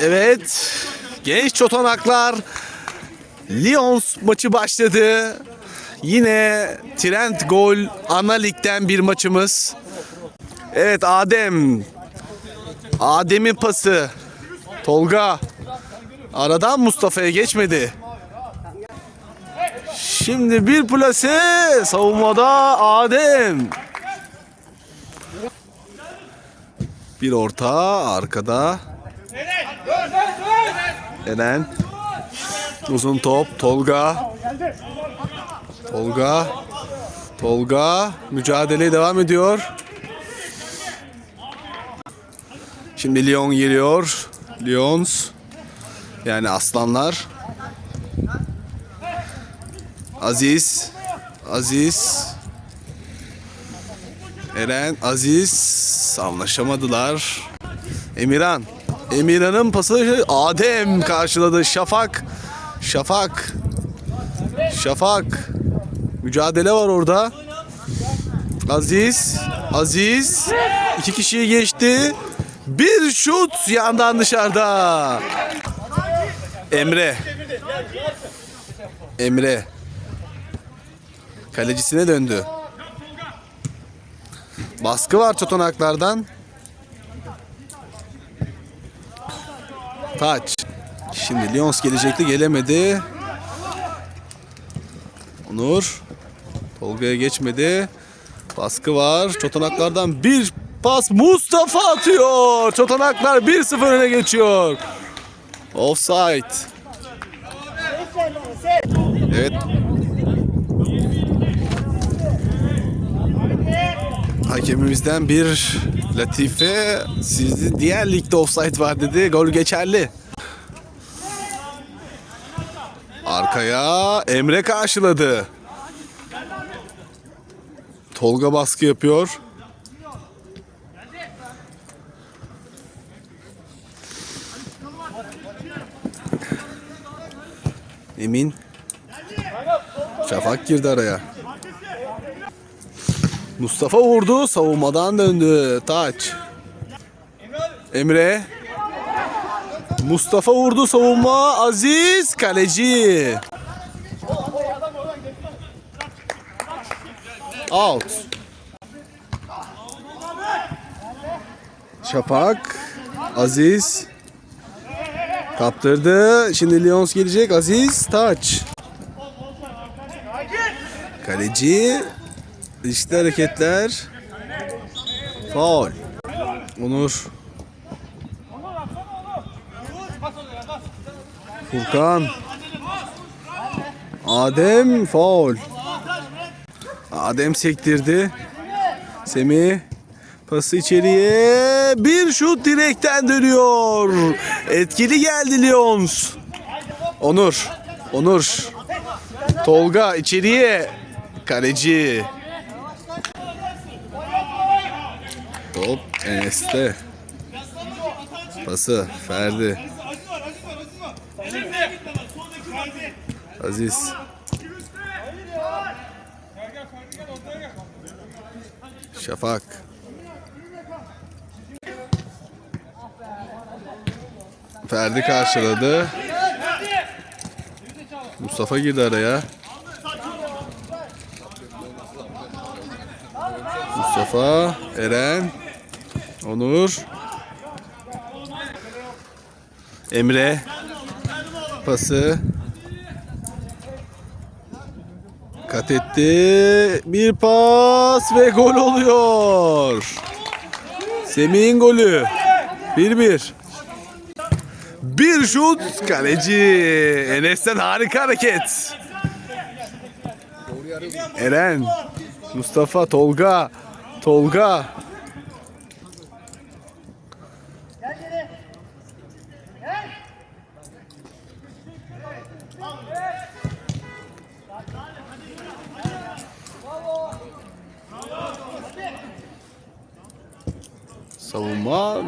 Evet. Genç çotanaklar. Lyons maçı başladı. Yine Trent gol ana ligden bir maçımız. Evet Adem. Adem'in pası. Tolga. Aradan Mustafa'ya geçmedi. Şimdi bir plase savunmada Adem. Bir orta arkada. Eren. Uzun top Tolga. Tolga. Tolga mücadeleye devam ediyor. Şimdi Lyon geliyor. Lyons. Yani aslanlar. Aziz. Aziz. Eren, Aziz anlaşamadılar. Emirhan. Emirhan'ın pası Adem karşıladı. Şafak. Şafak. Şafak. Mücadele var orada. Aziz. Aziz. iki kişiyi geçti. Bir şut yandan dışarıda. Emre. Emre. Kalecisine döndü. Baskı var çotanaklardan. Taç. Şimdi Lyons gelecekti gelemedi. Onur. Tolga'ya geçmedi. Baskı var. Çotanaklardan bir pas Mustafa atıyor. Çotanaklar 1-0 öne geçiyor. Offside. Evet. Hakemimizden bir latife sizi diğer ligde offside var dedi. Gol geçerli. Arkaya Emre karşıladı. Tolga baskı yapıyor. Emin. Şafak girdi araya. Mustafa vurdu. Savunmadan döndü. Taç. Emre. Mustafa vurdu savunma. Aziz kaleci. Out. Şafak. Aziz. Kaptırdı. Şimdi Lyons gelecek. Aziz. Taç. Kaleci. İşte hareketler. Faul. Onur. Furkan. Adem faul. Adem sektirdi. Semih pası içeriye bir şut direkten dönüyor. Etkili geldi Lyons. Onur. Onur. Tolga içeriye. Kaleci. Top Enes'te. Pası Ferdi. Aziz. Şafak. Ferdi karşıladı. Mustafa girdi araya. Mustafa, Eren, Onur, Emre, pası, kat etti, bir pas ve gol oluyor. Semih'in golü, 1-1. Bir şut, kaleci. Enes'ten harika hareket. Eren, Mustafa, Tolga, Tolga.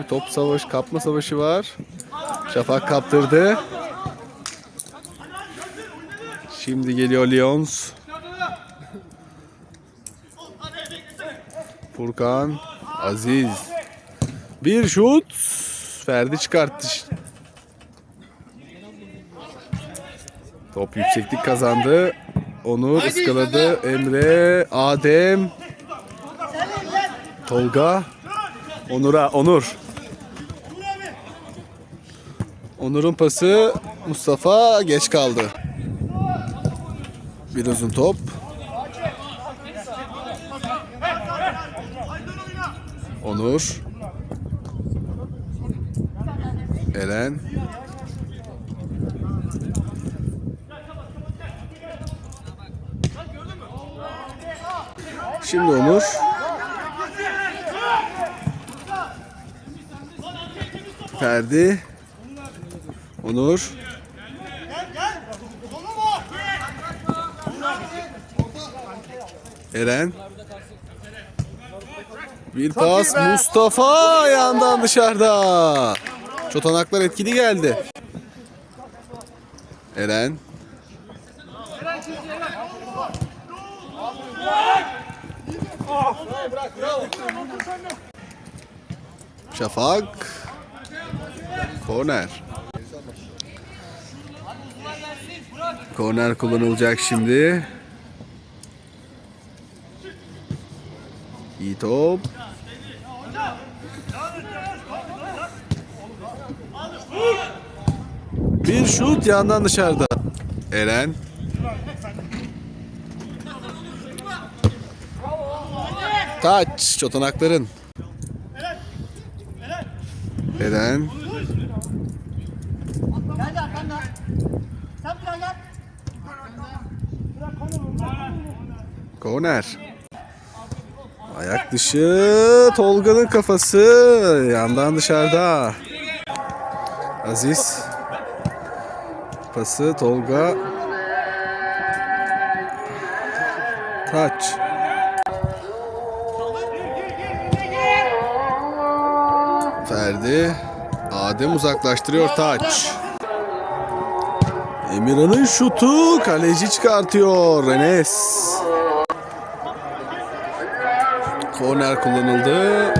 top savaş, kapma savaşı var. Şafak kaptırdı. Şimdi geliyor Lyons. Furkan Aziz. Bir şut. Ferdi çıkarttı. Top yükseklik kazandı. Onur ıskaladı. Emre, Adem, Tolga, Onur'a, Onur. Onur'un pası Mustafa geç kaldı. Bir uzun top. Onur. Eren. Şimdi Onur. Ferdi. Onur. Eren. Bir pas Mustafa ayağından dışarıda. Çotanaklar etkili geldi. Eren. Şafak. Korner. Korner kullanılacak şimdi. İyi top. Bir şut yandan dışarıda. Eren. Taç çotanakların. Eren. Geldi arkanda. Sen bir daha gel. Korner. Ayak dışı Tolga'nın kafası yandan dışarıda. Aziz. Pası Tolga. Taç. Ferdi. Adem uzaklaştırıyor taç. Emirhan'ın şutu kaleci çıkartıyor Enes. Korner kullanıldı.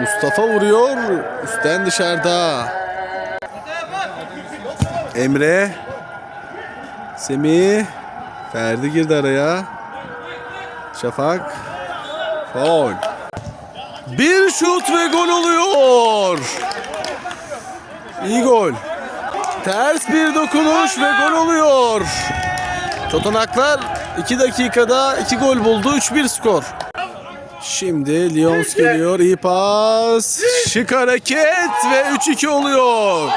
Mustafa vuruyor. Üstten dışarıda. Emre. Semih. Ferdi girdi araya. Şafak. Faul. Bir şut ve gol oluyor. İyi gol. Ters bir dokunuş ve gol oluyor. Çotanaklar 2 dakikada 2 gol buldu. 3-1 skor. Şimdi Lyons geliyor. iyi pas. Şık hareket ve 3-2 oluyor.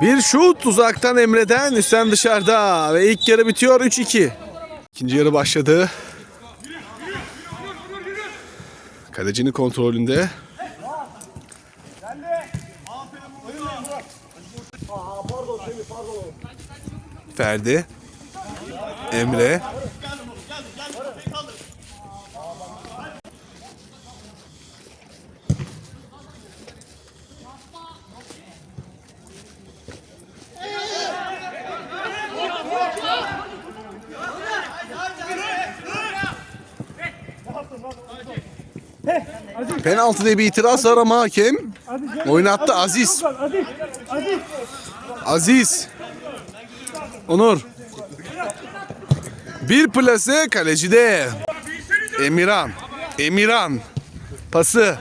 Bir şut uzaktan Emre'den üstten dışarıda ve ilk yarı bitiyor 3-2. İkinci yarı başladı. Kalecinin kontrolünde. Ferdi. Emre. Penaltı diye bir itiraz var ama hakem oynattı Aziz. Aziz. Onur. Bir plase kalecide. Emirhan. Emirhan. Pası.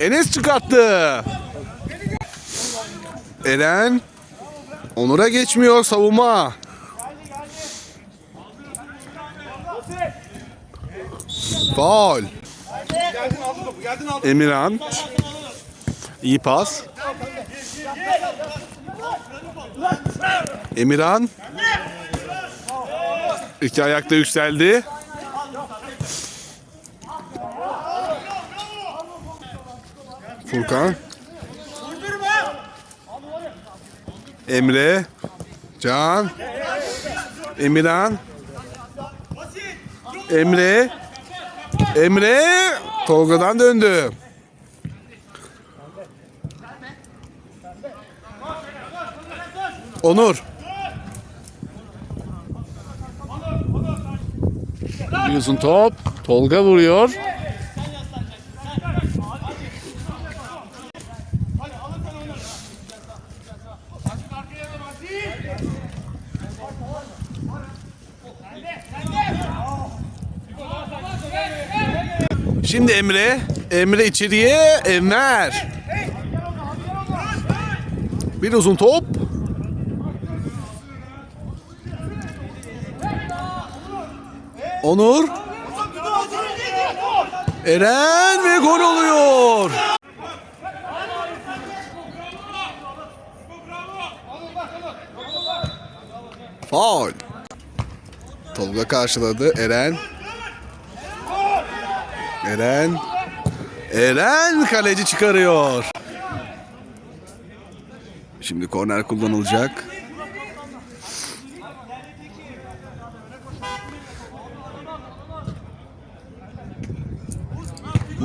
Enes çıkarttı. Eren. Onur'a geçmiyor savunma. Faul. Emirhan. İyi pas. Emirhan. İki ayakta yükseldi. Furkan. Emre. Can. Emirhan. Emre. Emre Tolga'dan döndü. Onur. Biliyorsun top. Tolga vuruyor. Şimdi Emre. Emre içeriye. Enver. Bir uzun top. Onur. Eren ve gol oluyor. Faul. Tolga karşıladı. Eren. Eren. Eren kaleci çıkarıyor. Şimdi korner kullanılacak.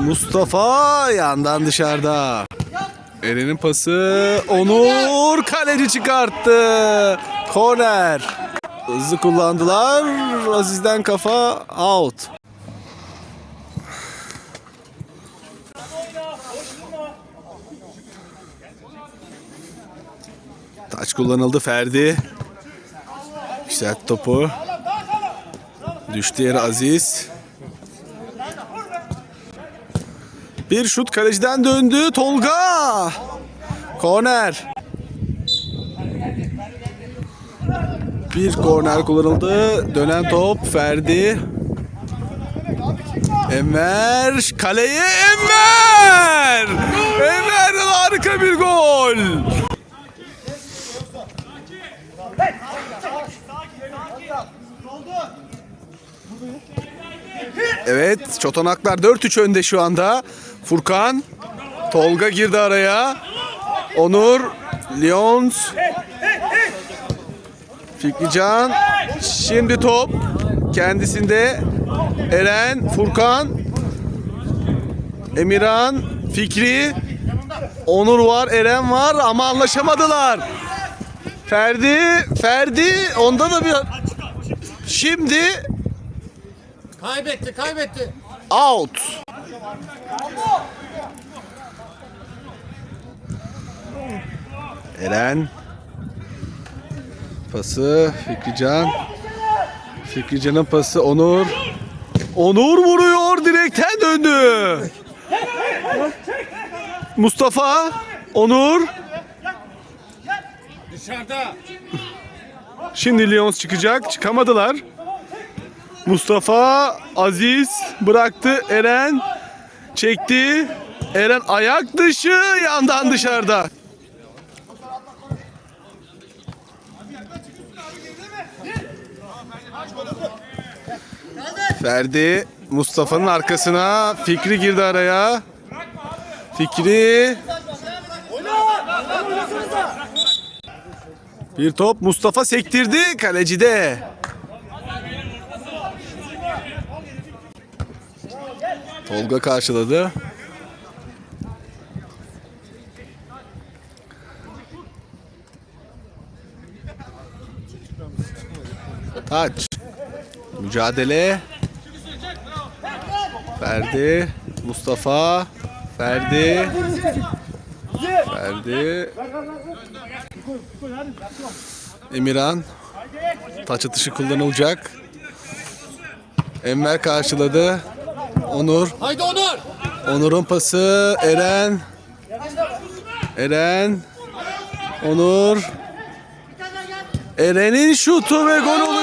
Mustafa yandan dışarıda. Eren'in pası Onur kaleci çıkarttı. Korner. Hızlı kullandılar. Aziz'den kafa out. Taç kullanıldı Ferdi. Yükselt topu. Düştü yere Aziz. Bir şut kaleciden döndü Tolga. Korner. Bir korner kullanıldı. Dönen top Ferdi. Enver kaleye Enver! Enver'den harika bir gol. Evet, çotanaklar 4-3 önde şu anda. Furkan, Tolga girdi araya. Onur, Lyons, Fikrican. Şimdi top kendisinde. Eren, Furkan, Emirhan, Fikri, Onur var, Eren var ama anlaşamadılar. Ferdi, Ferdi onda da bir Şimdi Kaybetti, kaybetti. out. Eren. Pası Fikrican. Fikrican'ın pası Onur. Onur vuruyor direkten döndü. Mustafa Onur. Dışarıda. Şimdi Lyons çıkacak çıkamadılar. Mustafa Aziz bıraktı Eren çekti. Eren ayak dışı yandan dışarıda Ferdi Mustafa'nın arkasına Fikri girdi araya. Fikri bir top Mustafa sektirdi kalecide. Tolga karşıladı. Taç. Mücadele. Ferdi. Mustafa. Ferdi. Ferdi. Emirhan. Taç atışı kullanılacak. Enver karşıladı. Onur. Haydi Onur. Onur'un pası. Eren. Eren. Onur. Eren'in şutu ve gol oluyor.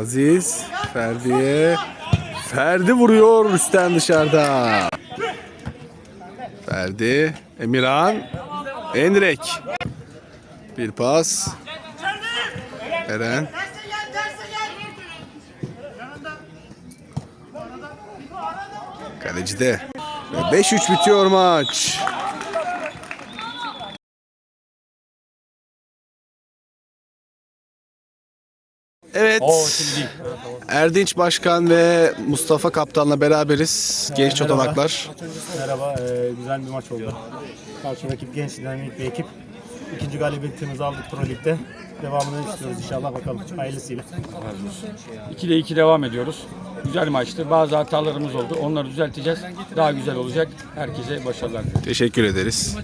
Aziz Ferdi'ye. Ferdi vuruyor üstten dışarıda. Ferdi, Emirhan, Enrek. Bir pas. Eren. Kalecide. Ve 5-3 bitiyor maç. Evet. Oo şimdi değil. Erdinç Başkan ve Mustafa Kaptan'la beraberiz. Genç çotanaklar. Merhaba, e, güzel bir maç oldu. Karşı rakip genç, dinamik bir ekip. İkinci galibiyetimizi aldık Pro Lig'de. Devamını istiyoruz inşallah bakalım hayırlısıyla. 2'de 2 devam ediyoruz. Güzel maçtı. Bazı hatalarımız oldu. Onları düzelteceğiz. Daha güzel olacak. Herkese başarılar. Teşekkür ederiz.